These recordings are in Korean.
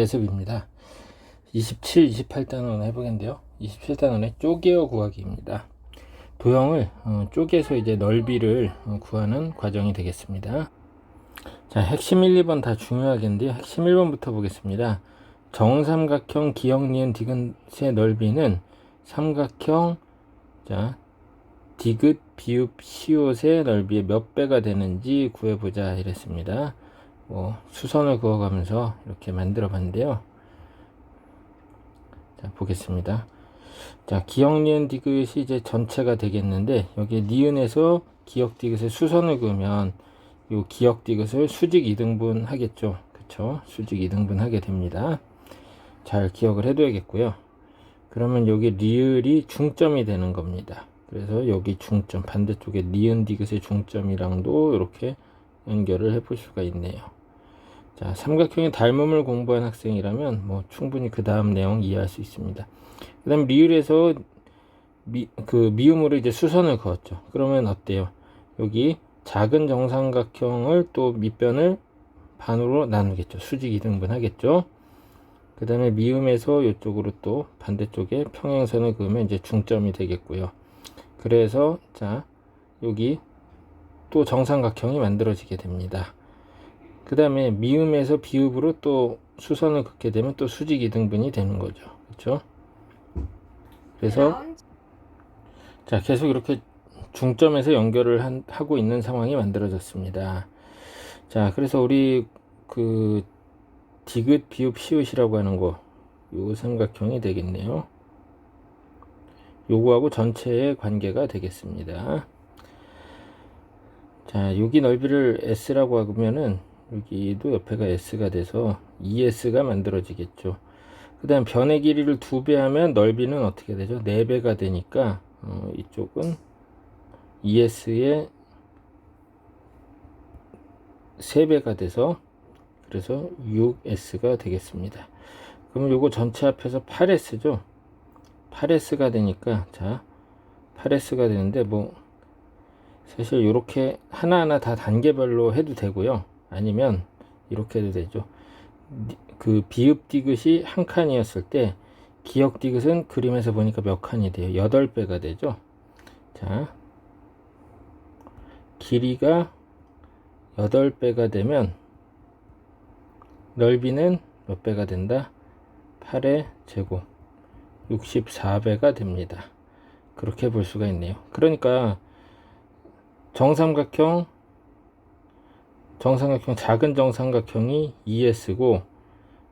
예습입니다. 27, 28단원 해보겠는데요. 27단원의 쪼개어 구하기입니다. 도형을 어, 쪼개서 이제 넓이를 어, 구하는 과정이 되겠습니다. 자, 핵심 1, 2번 다 중요하겠는데요. 핵심 1번부터 보겠습니다. 정삼각형 기역 니은 디귿의 넓이는 삼각형 자 디귿 비읍 시옷의 넓이의 몇 배가 되는지 구해보자 이랬습니다. 뭐 수선을 그어가면서 이렇게 만들어 봤는데요. 자 보겠습니다. 자 기역 니은 디귿이 이제 전체가 되겠는데 여기 니은에서 기역 디귿에 수선을 그으면 요 기역 디귿을 수직 이등분 하겠죠. 그쵸? 수직 이등분 하게 됩니다. 잘 기억을 해둬야겠고요. 그러면 여기 리을이 중점이 되는 겁니다. 그래서 여기 중점 반대쪽에 니은 디귿의 중점이랑도 이렇게 연결을 해볼 수가 있네요. 자, 삼각형의 닮음을 공부한 학생이라면 뭐 충분히 그 다음 내용 이해할 수 있습니다. 그다음 리을에서 미, 그 미음으로 이제 수선을 그었죠. 그러면 어때요? 여기 작은 정삼각형을 또 밑변을 반으로 나누겠죠. 수직 이등분 하겠죠. 그 다음에 미음에서 이쪽으로 또 반대쪽에 평행선을 그으면 이제 중점이 되겠고요. 그래서 자 여기 또 정삼각형이 만들어지게 됩니다. 그 다음에 미음에서 비읍으로 또 수선을 긋게 되면 또 수직 이등분이 되는 거죠. 그렇죠? 그래서 자 계속 이렇게 중점에서 연결을 한, 하고 있는 상황이 만들어졌습니다. 자 그래서 우리 그 디귿 비읍 시읒이라고 하는 거 요 삼각형이 되겠네요. 요거하고 전체의 관계가 되겠습니다. 자, 여기 넓이를 S라고 하면은 여기도 옆에가 S가 돼서 ES가 만들어지겠죠. 그 다음 변의 길이를 두배 하면 넓이는 어떻게 되죠? 네 배가 되니까 어, 이쪽은 ES의 세 배가 돼서 그래서 6S가 되겠습니다. 그러면 요거 전체 합해서 8S죠. 8S가 되니까 자 8S가 되는데 뭐 사실 이렇게 하나하나 다 단계별로 해도 되고요. 아니면 이렇게 해도 되죠. 그 비읍 디귿이 한 칸이었을 때 기역 디귿은 그림에서 보니까 몇 칸이 돼요? 8배가 되죠. 자 길이가 8배가 되면 넓이는 몇 배가 된다? 8의 제곱 64배가 됩니다. 그렇게 볼 수가 있네요. 그러니까 정삼각형 정삼각형 작은 정삼각형이 2S고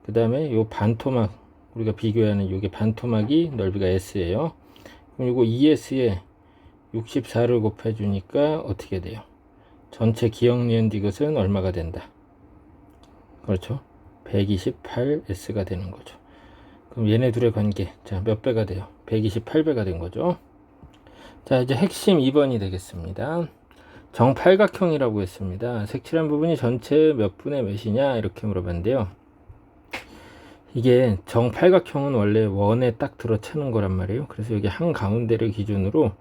그 다음에 요 반토막 우리가 비교하는 요게 반토막이 넓이가 S예요. 그럼 요거 2S에 64를 곱해 주니까 어떻게 돼요? 전체 기억 니은 디귿은 얼마가 된다? 그렇죠? 128S가 되는 거죠. 그럼 얘네 둘의 관계. 자, 몇 배가 돼요? 128배가 된 거죠. 자, 이제 핵심 2번이 되겠습니다. 정팔각형이라고 했습니다. 색칠한 부분이 전체 몇 분의 몇이냐? 이렇게 물어봤는데요. 이게 정팔각형은 원래 원에 딱 들어차는 거란 말이에요. 그래서 여기 한 가운데를 기준으로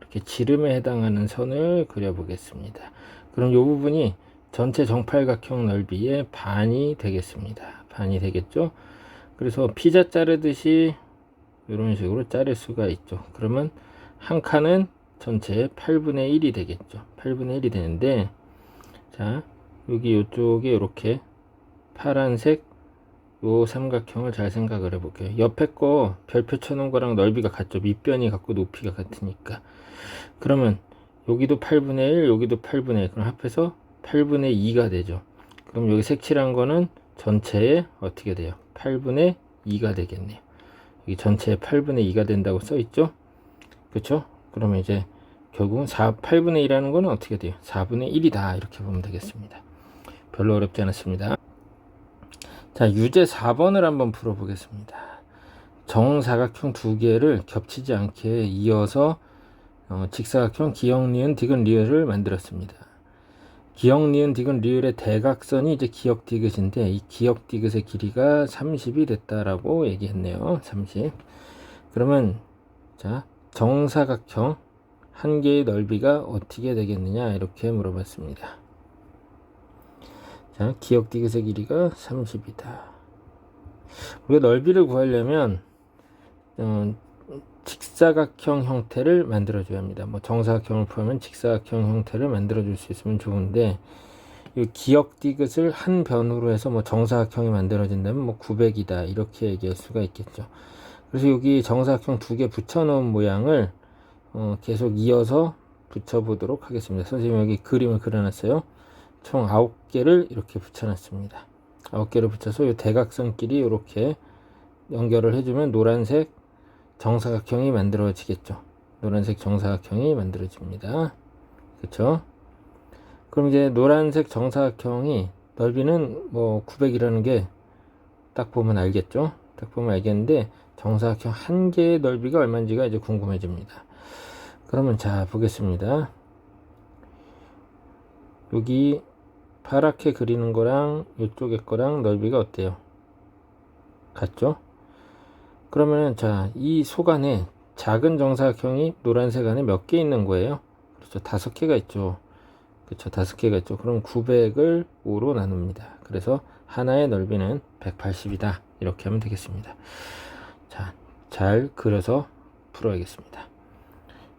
이렇게 지름에 해당하는 선을 그려보겠습니다. 그럼 이 부분이 전체 정팔각형 넓이의 반이 되겠습니다. 반이 되겠죠? 그래서 피자 자르듯이 이런 식으로 자를 수가 있죠. 그러면 한 칸은 전체 8분의 1이 되겠죠. 8분의 1이 되는데 자 여기 이쪽에 이렇게 파란색 요 삼각형을 잘 생각을 해볼게요. 옆에 거 별표 쳐놓은 거랑 넓이가 같죠. 밑변이 같고 높이가 같으니까. 그러면 여기도 8분의 1, 여기도 8분의 1. 그럼 합해서 8분의 2가 되죠. 그럼 여기 색칠한 거는 전체에 어떻게 돼요? 8분의 2가 되겠네요. 여기 전체에 8분의 2가 된다고 써 있죠? 그렇죠? 그러면 이제 결국은 4, 8분의 2라는 거는 어떻게 돼요? 4분의 1이다. 이렇게 보면 되겠습니다. 별로 어렵지 않았습니다. 자, 유제 4번을 한번 풀어보겠습니다. 정사각형 두 개를 겹치지 않게 이어서 어, 직사각형 기역, 니은, 디귿, 리을을 만들었습니다. 기역, 니은, 디귿, 리을의 대각선이 이제 기역, 디귿인데 이 기역, 디귿의 길이가 30이 됐다라고 얘기했네요. 30. 그러면 자 정사각형 한 개의 넓이가 어떻게 되겠느냐 이렇게 물어봤습니다. 자 기역, 디귿의 길이가 30이다. 우리가 넓이를 구하려면 어, 직사각형 형태를 만들어 줘야 합니다. 뭐 정사각형을 포함한 직사각형 형태를 만들어 줄 수 있으면 좋은데 이 기억 디귿을 한 변으로 해서 뭐 정사각형이 만들어진다면 뭐 900이다 이렇게 얘기할 수가 있겠죠. 그래서 여기 정사각형 두 개 붙여 놓은 모양을 어, 계속 이어서 붙여 보도록 하겠습니다. 선생님 여기 그림을 그려놨어요. 총 9개를 이렇게 붙여놨습니다. 9개를 붙여서 이 대각선끼리 이렇게 연결을 해주면 노란색 정사각형이 만들어지겠죠. 노란색 정사각형이 만들어집니다. 그렇죠? 그럼 이제 노란색 정사각형이 넓이는 뭐 900이라는 게 딱 보면 알겠죠? 딱 보면 알겠는데 정사각형 한 개의 넓이가 얼마인지가 이제 궁금해집니다. 그러면 자 보겠습니다. 여기 파랗게 그리는 거랑 이쪽에 거랑 넓이가 어때요? 같죠? 그러면 자, 이 속안에 작은 정사각형이 노란색 안에 몇 개 있는 거예요? 그렇죠. 다섯 개가 있죠. 그렇죠. 다섯 개가 있죠. 그럼 900을 5로 나눕니다. 그래서 하나의 넓이는 180이다. 이렇게 하면 되겠습니다. 자, 잘 그려서 풀어야겠습니다.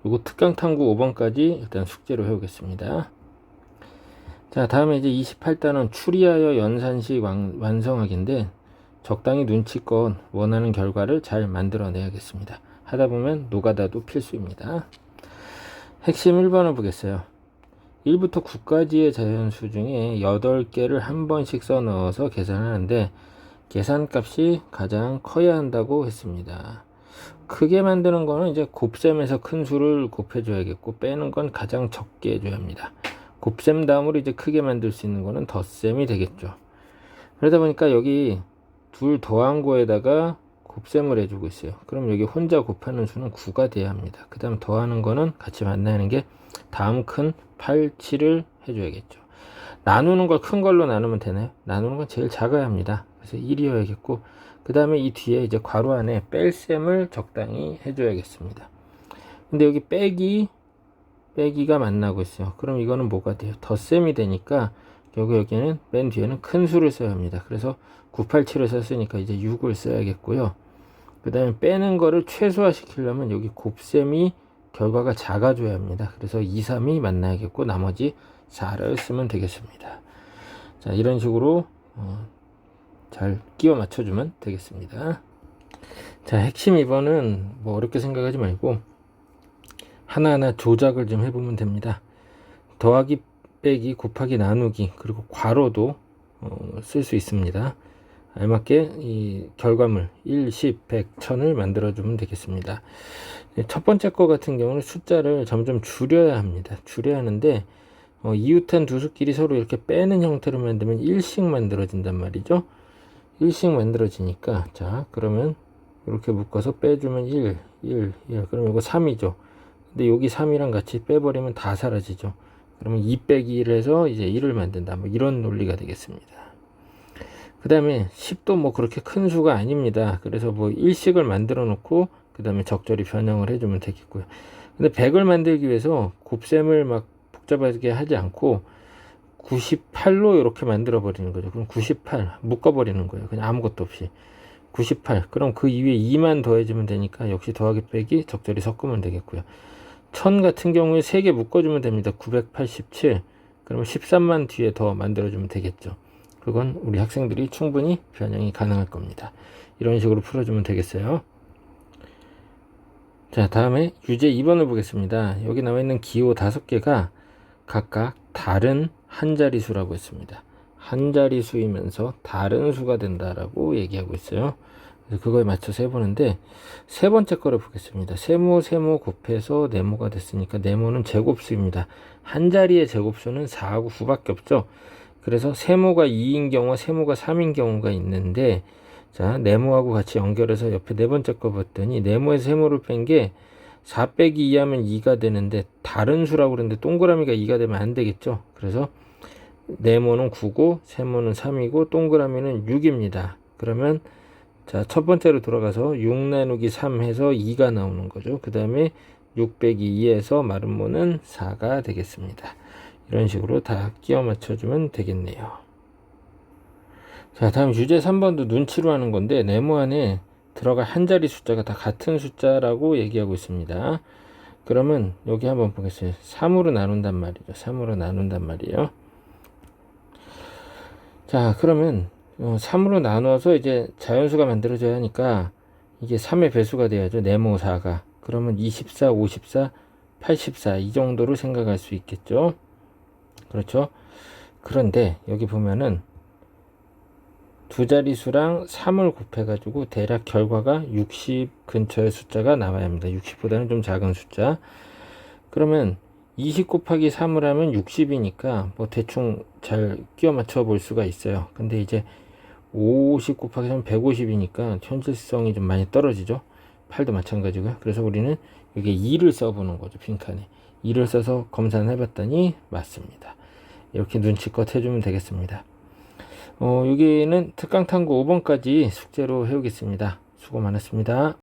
요거 특강 탐구 5번까지 일단 숙제로 해오겠습니다. 자, 다음에 이제 28단원 추리하여 연산식 완, 완성하기인데 적당히 눈치껏 원하는 결과를 잘 만들어내야겠습니다. 하다 보면 노가다도 필수입니다. 핵심 1번을 보겠어요. 1부터 9까지의 자연수 중에 8개를 한 번씩 써 넣어서 계산하는데 계산값이 가장 커야 한다고 했습니다. 크게 만드는 거는 이제 곱셈에서 큰 수를 곱해줘야겠고 빼는 건 가장 적게 해줘야 합니다. 곱셈 다음으로 이제 크게 만들 수 있는 거는 덧셈이 되겠죠. 그러다 보니까 여기 둘 더한 거에다가 곱셈을 해주고 있어요. 그럼 여기 혼자 곱하는 수는 9가 돼야 합니다. 그 다음 더하는 거는 같이 만나는 게 다음 큰 8, 7을 해줘야겠죠. 나누는 걸 큰 걸로 나누면 되나요? 나누는 건 제일 작아야 합니다. 그래서 1이어야겠고 그 다음에 이 뒤에 이제 괄호 안에 뺄셈을 적당히 해줘야겠습니다. 근데 여기 빼기 빼기가 만나고 있어요. 그럼 이거는 뭐가 돼요? 덧셈이 되니까 결국 여기는 맨 뒤에는 큰 수를 써야 합니다. 그래서 987을 썼으니까 이제 6을 써야겠고요. 그 다음에 빼는 거를 최소화 시키려면 여기 곱셈이 결과가 작아져야 합니다. 그래서 2, 3이 만나야겠고 나머지 4를 쓰면 되겠습니다. 자 이런 식으로 어, 잘 끼워 맞춰주면 되겠습니다. 자 핵심 2번은 뭐 어렵게 생각하지 말고 하나하나 조작을 좀 해보면 됩니다. 더하기 빼기 곱하기 나누기 그리고 괄호도 어, 쓸수 있습니다. 알맞게 이 결과물 1, 10, 100, 1000을 만들어주면 되겠습니다. 첫 번째 거 같은 경우는 숫자를 점점 줄여야 합니다. 줄여야 하는데 어, 이웃한 두 수끼리 서로 이렇게 빼는 형태로 만들면 1씩 만들어진단 말이죠. 1씩 만들어지니까 자 그러면 이렇게 묶어서 빼주면 1, 1, 1 그럼 이거 3이죠. 근데 여기 3이랑 같이 빼버리면 다 사라지죠. 그러면 2 빼기 1 해서 이제 1을 만든다. 뭐 이런 논리가 되겠습니다. 그 다음에 10도 뭐 그렇게 큰 수가 아닙니다. 그래서 뭐 1씩을 만들어 놓고 그 다음에 적절히 변형을 해주면 되겠고요. 근데 100을 만들기 위해서 곱셈을 막 복잡하게 하지 않고 98로 이렇게 만들어 버리는 거죠. 그럼 98 묶어 버리는 거예요. 그냥 아무것도 없이 98 그럼 그 이후에 2만 더해주면 되니까 역시 더하기 빼기 적절히 섞으면 되겠고요. 1000 같은 경우에 3개 묶어주면 됩니다. 987 그러면 13만 뒤에 더 만들어주면 되겠죠. 그건 우리 학생들이 충분히 변형이 가능할 겁니다. 이런 식으로 풀어주면 되겠어요. 자, 다음에 유제 2번을 보겠습니다. 여기 나와 있는 기호 5개가 각각 다른 한 자리수라고 했습니다. 한 자리수이면서 다른 수가 된다라고 얘기하고 있어요. 그래서 그거에 맞춰서 해보는데 세 번째 거를 보겠습니다. 세모 세모 곱해서 네모가 됐으니까 네모는 제곱수입니다. 한 자리의 제곱수는 4하고 9밖에 없죠. 그래서 세모가 2인 경우와 세모가 3인 경우가 있는데 자 네모하고 같이 연결해서 옆에 네 번째 거 봤더니 네모에서 세모를 뺀 게 4 빼기 2 하면 2가 되는데 다른 수라고 그러는데 동그라미가 2가 되면 안 되겠죠. 그래서 네모는 9고 세모는 3이고 동그라미는 6입니다. 그러면 자, 첫 번째로 돌아가서 6 나누기 3 해서 2가 나오는 거죠. 그 다음에 6 빼기 2에서 마름모는 4가 되겠습니다. 이런 식으로 다 끼워 맞춰주면 되겠네요. 자, 다음 유제 3번도 눈치로 하는 건데 네모 안에 들어갈 한 자리 숫자가 다 같은 숫자라고 얘기하고 있습니다. 그러면 여기 한번 보겠습니다. 3으로 나눈단 말이죠. 3으로 나눈단 말이에요. 자, 그러면 어, 3으로 나눠서 이제 자연수가 만들어져야 하니까 이게 3의 배수가 돼야죠. 네모 4가. 그러면 24, 54, 84 이 정도로 생각할 수 있겠죠. 그렇죠. 그런데 여기 보면은 두 자릿수랑 3을 곱해가지고 대략 결과가 60 근처의 숫자가 나와야 합니다. 60보다는 좀 작은 숫자. 그러면 20 곱하기 3을 하면 60이니까 뭐 대충 잘 끼워 맞춰 볼 수가 있어요. 근데 이제 50 곱하기 3은 150이니까 현실성이 좀 많이 떨어지죠. 8도 마찬가지고요. 그래서 우리는 여기 2를 써보는 거죠. 빈칸에. 2를 써서 검사를 해봤더니 맞습니다. 이렇게 눈치껏 해주면 되겠습니다. 어, 여기는 특강 탐구 5번까지 숙제로 해오겠습니다. 수고 많았습니다.